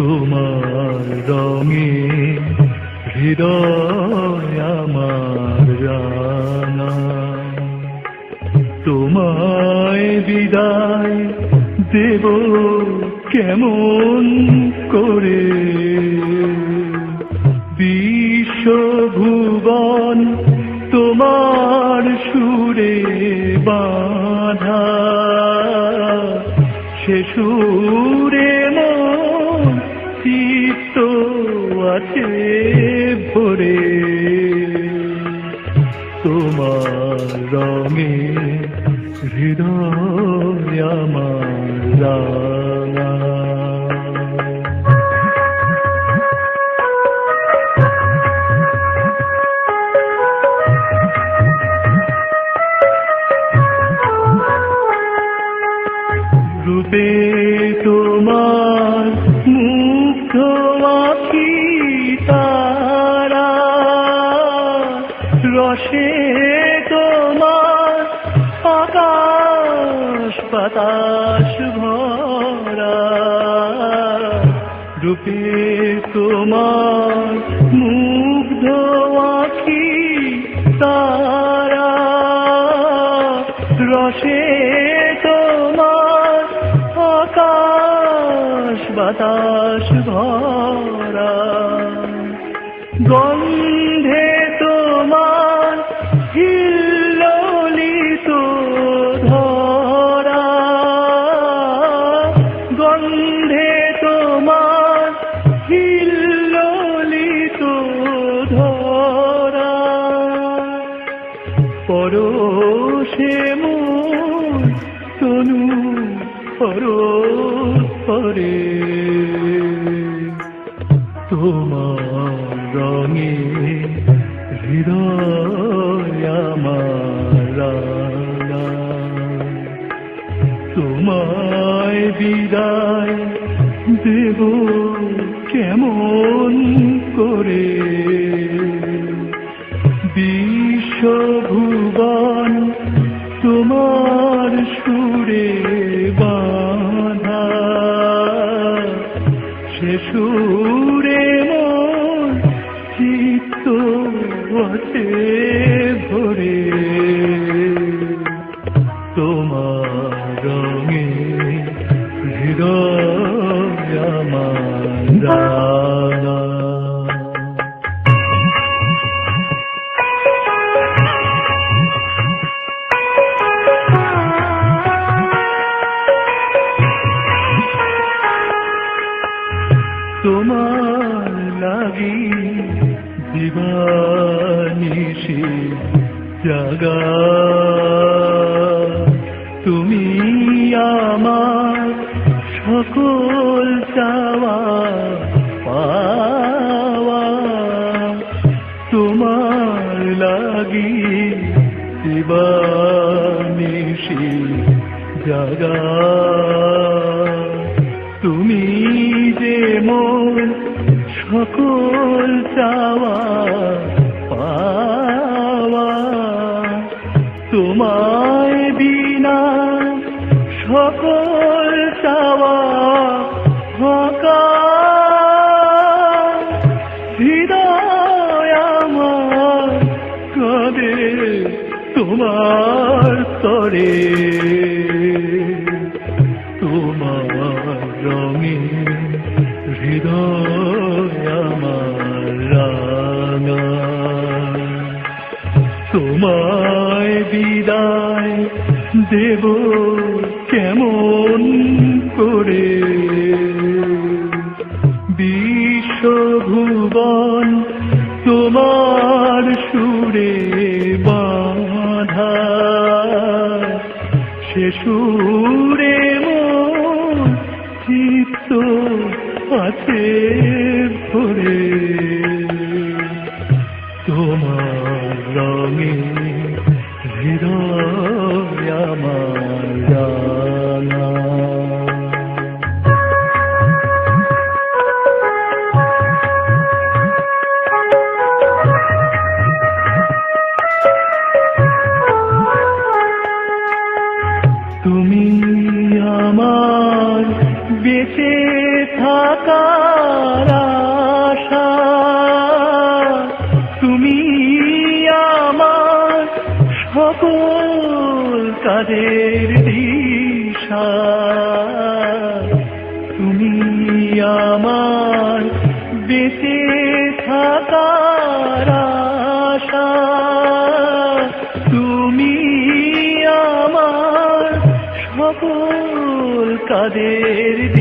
তোমার রঙে হৃদয় আমার জানা। তোমায় বিদায় দেব কেমন করে? বিশ্বভুবন তোমার সুরে বাধা। সে সুরে আছে ভরে। তোমার রঙে হৃদয় আমার রূপে তোমার মুগ্ধ রসে তোমার আকাশ বাতাস ভরা। রূপে তোমার মুগ্ধ আখি তারা। রসে তোমার আকাশ বাতাস ভরা। গন্ধে পরশে তনু পরশ পরে তোমার রঙে হৃদয়। তোমায় বিদায় দেব কেমন করে তোমার সুরে বাঁধা। সুরে মন চিত্ত আছে ভরে। তোমার রঙে হৃদয় আমার দিবানিশি জাগা। তুমি আমার সকল চাওয়া পাওয়া। তোমার লাগি দিবানিশি জাগা। তুমি যে মোর সকল চাওয়া, পাওয়া। তোমায় বিনা সকল চাওয়া ফাঁকা। হৃদয় আমার কাঁদে তোমার তরে তোমার রঙে হৃদয় বিদায় দেব কেমন করে? বিশ্বভুবন তোমার সুরে বাঁধা। সে সুরে চিত্ত আছে ভরে। তোমার রঙে হৃদয় আমার তুমি আমার বেঁচে থাকার দিশা। তুমি আমার বেঁচে থাকার আশা। তুমি আমার সকল দিশা